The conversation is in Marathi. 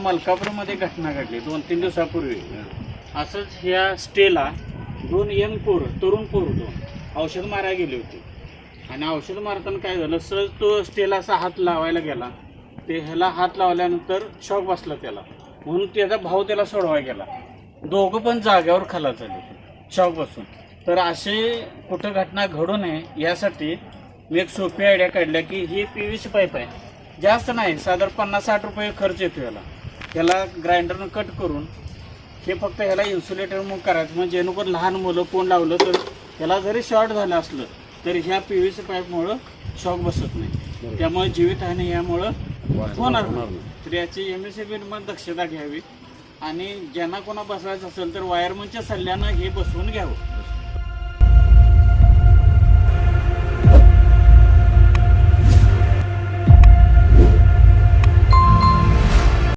मलकापूरमध्ये घटना घडली दोन तीन दिवसापूर्वी. असंच ह्या स्टेला दोन यंग पोर तरुण पोर दोन औषध मारायला गेली होती. आणि औषध मारताना काय झालं सहज तो स्टेला असा हात लावायला गेला. ते ह्याला हात लावल्यानंतर शॉक बसला त्याला. म्हणून त्याचा भाऊ त्याला सोडवायला गेला. दोघं पण जाग्यावर खाला झाले. शॉक बसून. तर असे कुठं घटना घडू नये यासाठी मी एक सोपी आयडिया काढल्या की ही पी व्ही सी पाईप आहे. जास्त नाही साधारण पन्नास साठ रुपये खर्च येतो याला. याला ग्राइंडरनं कट करून हे फक्त ह्याला इन्सुलेटर मग करायचं. म्हणजे जेणेकरून लहान मुलं कोण लावलं तर ह्याला जरी शॉर्ट झालं असलं तरी ह्या पी व्ही सी पाईपमुळं शॉक बसत नाही. त्यामुळे जीवितहानी यामुळं होणार नाही. तर याची एम एस सी दक्षता घ्यावी आणि ज्यांना कोणा बसवायचं असेल तर वायरमनच्या सल्ल्यानं हे बसवून घ्यावं.